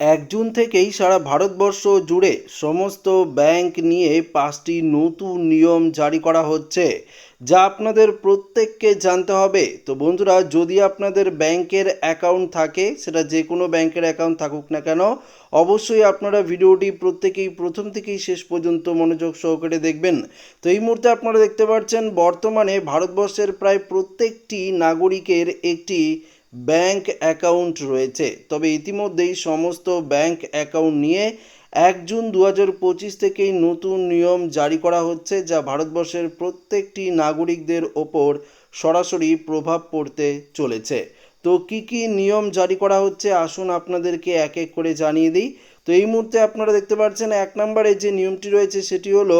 এক জুন থেকেই সারা ভারতবর্ষ জুড়ে সমস্ত ব্যাংক নিয়ে পাঁচটি নতুন নিয়ম জারি করা হচ্ছে, যা আপনাদের প্রত্যেককে জানতে হবে। তো বন্ধুরা, যদি আপনাদের ব্যাংকের অ্যাকাউন্ট থাকে, সেটা যে কোনো ব্যাংকের অ্যাকাউন্ট থাকুক না কেন, অবশ্যই আপনারা ভিডিওটি প্রত্যেকেই প্রথম থেকেই শেষ পর্যন্ত মনোযোগ সহকারে দেখবেন। তো এই মুহূর্তে আপনারা দেখতে পাচ্ছেন, বর্তমানে ভারতবর্ষের প্রায় প্রত্যেকটি নাগরিকের একটি ব্যাংক অ্যাকাউন্ট রয়েছে। তবে ইতিমধ্যেই সমস্ত ব্যাংক অ্যাকাউন্ট নিয়ে এক জুন দু হাজার পঁচিশ থেকেই নতুন নিয়ম জারি করা হচ্ছে, যা ভারতবর্ষের প্রত্যেকটি নাগরিকদের ওপর সরাসরি প্রভাব পড়তে চলেছে। তো কি কি নিয়ম জারি করা হচ্ছে, আসুন আপনাদেরকে এক এক করে জানিয়ে দিই। তো এই মুহূর্তে আপনারা দেখতে পাচ্ছেন এক নম্বরে যে নিয়মটি রয়েছে সেটি হলো,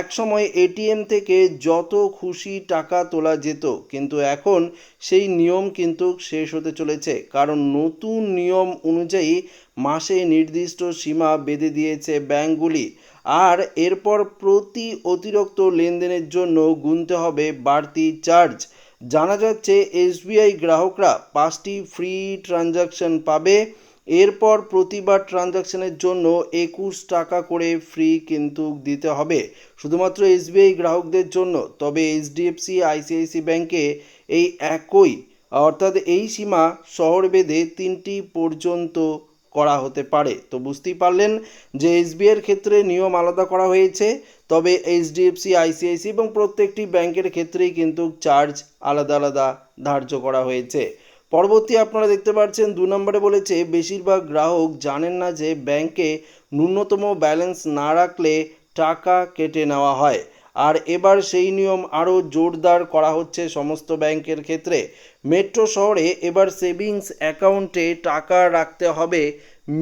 এক সময় এটিএম থেকে যত খুশি টাকা তোলা যেত, কিন্তু এখন সেই নিয়ম কিন্তু শেষ হতে চলেছে। কারণ নতুন নিয়ম অনুযায়ী মাসে নির্দিষ্ট সীমা বেঁধে দিয়েছে ব্যাংকগুলি। আর এরপর প্রতি অতিরিক্ত লেনদেনের জন্য গুনতে হবে বাড়তি চার্জ। জানা যাচ্ছে, এসবিআই গ্রাহকরা পাঁচটি ফ্রি ট্রানজাকশন পাবে। এরপর প্রতিবার ট্রানজাকশনের জন্য একুশ টাকা করে ফ্রি কিন্তু দিতে হবে। শুধুমাত্র এসবিআই গ্রাহকদের জন্য, তবে এইচডিএফসি, আইসিআইসি ব্যাংকে এই একই, অর্থাৎ এই সীমা শহর বেঁধে তিনটি পর্যন্ত করা হতে পারে। তো বুঝতেই পারলেন যে এসবিআইয়ের ক্ষেত্রে নিয়ম আলাদা করা হয়েছে, তবে এইচডিএফসি, আইসিআইসি এবং প্রত্যেকটি ব্যাংকের ক্ষেত্রেই কিন্তু চার্জ আলাদা আলাদা ধার্য করা হয়েছে। পরবর্তী আপনারা দেখতে পাচ্ছেন, দু নম্বরে বলেছে, বেশিরভাগ গ্রাহক জানেন না যে ব্যাংকে ন্যূনতম ব্যালেন্স না রাখলে টাকা কেটে নেওয়া হয়। আর এবার সেই নিয়ম আরও জোরদার করা হচ্ছে সমস্ত ব্যাংকের ক্ষেত্রে। মেট্রো শহরে এবার সেভিংস অ্যাকাউন্টে টাকা রাখতে হবে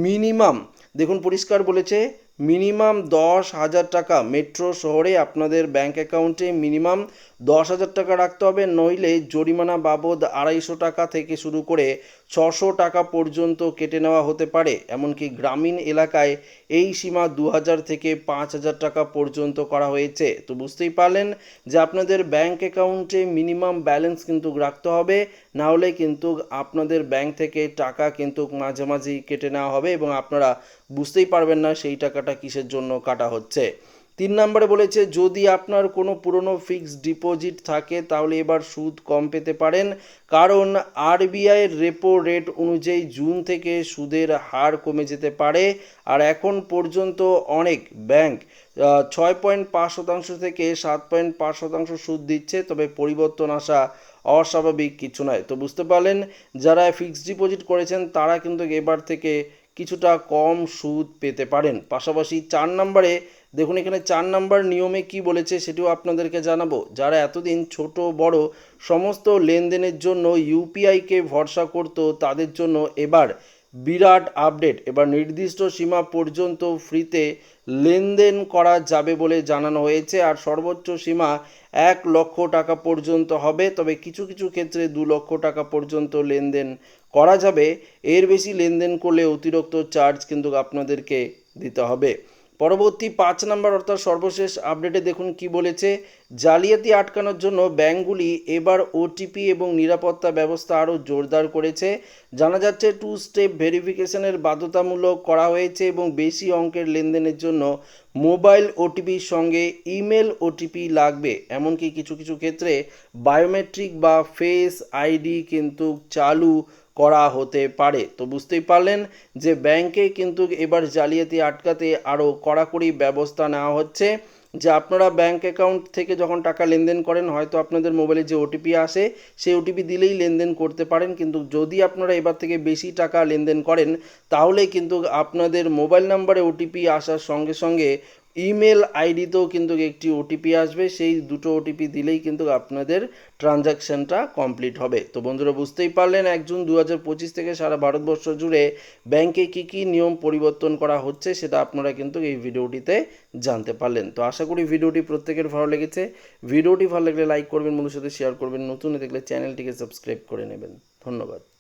মিনিমাম। দেখুন, পরিষ্কার বলেছে মিনিমাম দশ হাজার টাকা। মেট্রো শহরে আপনাদের ব্যাংক অ্যাকাউন্টে মিনিমাম দশ হাজার টাকা রাখতে হবে, নইলে জরিমানা বাবদ আড়াইশো টাকা থেকে শুরু করে ছশো টাকা পর্যন্ত কেটে নেওয়া হতে পারে। এমনকি গ্রামীণ এলাকায় এই সীমা দু হাজার থেকে পাঁচ হাজার টাকা পর্যন্ত করা হয়েছে। তো বুঝতেই পারলেন যে আপনাদের ব্যাংক অ্যাকাউন্টে মিনিমাম ব্যালেন্স কিন্তু রাখতে হবে, না হলে কিন্তু আপনাদের ব্যাংক থেকে টাকা কিন্তু মাঝে মাঝেই কেটে নেওয়া হবে এবং আপনারা বুঝতেই পারবেন না সেই টাকাটা কিসের জন্য কাটা হচ্ছে? তিন নম্বরে বলেছে, যদি আপনার কোনো পুরনো ফিক্সড ডিপোজিট থাকে, তাহলে এবার সুদ কম পেতে পারেন। কারণ আরবিআইয়ের রেপো রেট অনুযায়ী জুন থেকে সুদের হার কমে যেতে পারে। আর এখন পর্যন্ত অনেক ব্যাংক ছয় পয়েন্ট পাঁচ শতাংশ থেকে সাত পয়েন্ট পাঁচ শতাংশ সুদ দিচ্ছে, তবে পরিবর্তন আসা অস্বাভাবিক কিছু নয়। তো বুঝতে পারলেন, যারা ফিক্সড ডিপোজিট করেছেন, তারা কিন্তু এবার থেকে কিছুটা কম সুদ পেতে পারেন। পাশাপাশি চার নম্বরে, দেখুন এখানে চার নাম্বার নিয়মে কি বলেছে সেটিও আপনাদেরকে জানাব। যারা এতদিন ছোট, বড়, সমস্ত লেনদেনের জন্য ইউপিআইকে ভরসা করতো, তাদের জন্য এবার বিরাট আপডেট। এবার নির্দিষ্ট সীমা পর্যন্ত ফ্রিতে লেনদেন করা যাবে বলে জানানো হয়েছে, আর সর্বোচ্চ সীমা এক লক্ষ টাকা পর্যন্ত হবে। তবে কিছু কিছু ক্ষেত্রে দু লক্ষ টাকা পর্যন্ত লেনদেন করা যাবে। এর বেশি লেনদেন করলে অতিরিক্ত চার্জ কিন্তু আপনাদেরকে দিতে হবে। পরবর্তী পাঁচ নম্বর অর্থাৎ সর্বশেষ আপডেটে দেখুন কি বলেছে। জালিয়াতি আটকানোর জন্য ব্যাঙ্কগুলি এবার ওটিপি এবং নিরাপত্তা ব্যবস্থা আরও জোরদার করেছে। জানা যাচ্ছে টু স্টেপ ভেরিফিকেশনের বাধ্যতামূলক করা হয়েছে এবং বেশি অঙ্কের লেনদেনের জন্য মোবাইল ওটিপির সঙ্গে ইমেল ওটিপি লাগবে। এমনকি কিছু কিছু ক্ষেত্রে বায়োমেট্রিক বা ফেস আইডি কিন্তু চালু করা হতে পারে। তো বুঝতেই পারলেন যে ব্যাংকে কিন্তু এবার জালিয়াতি আটকাতে আরও কড়াকড়ি ব্যবস্থা নেওয়া হচ্ছে, যে আপনারা ব্যাংক অ্যাকাউন্ট থেকে যখন টাকা লেনদেন করেন, হয়তো আপনাদের মোবাইলে যে ওটিপি আসে, সেই ওটিপি দিলেই লেনদেন করতে পারেন। কিন্তু যদি আপনারা এবার থেকে বেশি টাকা লেনদেন করেন, তাহলে কিন্তু আপনাদের মোবাইল নাম্বারে ওটিপি আসার সঙ্গে সঙ্গে ইমেল আইডিতেও কিন্তু একটি ওটিপি আসবে, সেই দুটো ওটিপি দিলেই কিন্তু আপনাদের ট্রানজ্যাকশানটা কমপ্লিট হবে। তো বন্ধুরা, বুঝতেই পারলেন, এক জুন দু হাজার পঁচিশ থেকে সারা ভারতবর্ষ জুড়ে ব্যাংকে কী কী নিয়ম পরিবর্তন করা হচ্ছে, সেটা আপনারা কিন্তু এই ভিডিওটিতে জানতে পারলেন। তো আশা করি ভিডিওটি প্রত্যেকের ভালো লেগেছে। ভিডিওটি ভালো লাগলে লাইক করবেন, বন্ধুর সাথে শেয়ার করবেন। নতুন দেখলে চ্যানেলটিকে সাবস্ক্রাইব করে নেবেন। ধন্যবাদ।